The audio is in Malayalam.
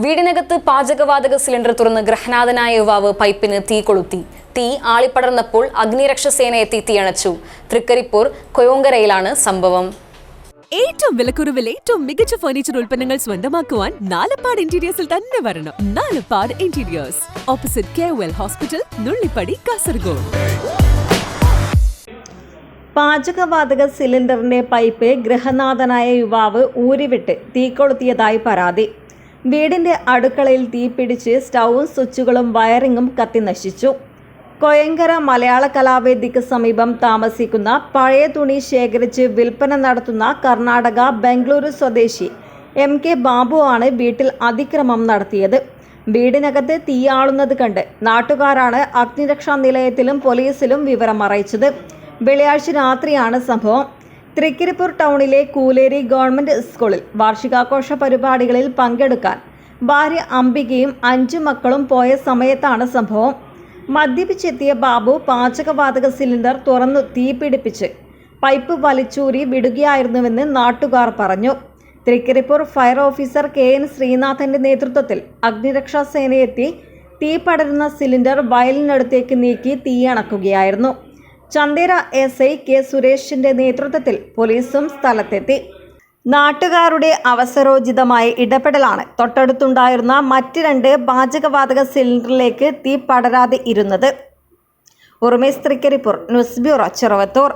വീടിനകത്ത് പാചകവാതക സിലിണ്ടർ തുറന്ന് ഗ്രഹനാഥനായ യുവാവ് പൈപ്പിന് തീ കൊളുത്തി. തീ ആളിപ്പടർന്നപ്പോൾ അഗ്നിരക്ഷസേന എത്തി തീയണച്ചു തൃക്കരിപ്പൂർ കൊയോങ്കരയിലാണ് സംഭവം. ഏറ്റവും വിലക്കുറവിൽ ഏറ്റവും മികച്ച ഫർണിച്ചർ ഉൽപ്പന്നങ്ങൾ സ്വന്തമാക്കുവാൻ നാലപ്പാട് ഇന്റീരിയേഴ്സിൽ തന്നെ വരണം. Nalappad interiors opposite K Well hospital Nullippady Kasaragod. പാചകവാതക സിലിണ്ടറിന്റെ പൈപ്പ് ഗൃഹനാഥനായ യുവാവ് ഊരിവിട്ട് തീ കൊളുത്തിയതായി പരാതി. വീടിന്റെ അടുക്കളയിൽ തീപിടിച്ച് സ്റ്റൗവും സ്വിച്ചുകളും വയറിങ്ങും കത്തിനശിച്ചു കൊയങ്കര മലയാള കലാവേദിക്ക് സമീപം താമസിക്കുന്ന പഴയ തുണി ശേഖരിച്ച് വിൽപ്പന നടത്തുന്ന കർണാടക ബംഗളൂരു സ്വദേശി എം കെ ബാബു ആണ് വീട്ടിൽ അതിക്രമം നടത്തിയത്. വീടിനകത്ത് തീയാളുന്നത് കണ്ട് നാട്ടുകാരാണ് അഗ്നിരക്ഷാ നിലയത്തിലും പോലീസിലും വിവരം അറിയിച്ചത്. വെള്ളിയാഴ്ച രാത്രിയാണ് സംഭവം. തൃക്കരിപ്പൂർ ടൗണിലെ കൂലേരി ഗവൺമെന്റ് സ്കൂളിൽ വാർഷികാഘോഷ പരിപാടികളിൽ പങ്കെടുക്കാൻ ഭാര്യ അംബികയും അഞ്ചു മക്കളും പോയ സമയത്താണ് സംഭവം. മദ്യപിച്ചെത്തിയ ബാബു പാചകവാതക സിലിണ്ടർ തുറന്നു തീപിടിപ്പിച്ച് പൈപ്പ് വലിച്ചൂരി വിടുകയായിരുന്നുവെന്ന് നാട്ടുകാർ പറഞ്ഞു. Thrikaripur fire officer K N ശ്രീനാഥന്റെ നേതൃത്വത്തിൽ അഗ്നിരക്ഷാ സേനയെത്തി തീ പടരുന്ന സിലിണ്ടർ വയലിനടുത്തേക്ക് നീക്കി തീയണക്കുകയായിരുന്നു ചന്ദേര എസ് ഐ കെ സുരേഷിന്റെ നേതൃത്വത്തിൽ പോലീസും സ്ഥലത്തെത്തി. നാട്ടുകാരുടെ അവസരോചിതമായ ഇടപെടലാണ് തൊട്ടടുത്തുണ്ടായിരുന്ന മറ്റ് രണ്ട് പാചകവാതക സിലിണ്ടറിലേക്ക് തീ പടരാതെ ഇരുന്നത്. ഉറുമേസ് തൃക്കരിപ്പൂർ ന്യൂസ് ബ്യൂറോ ചെറുവത്തൂർ.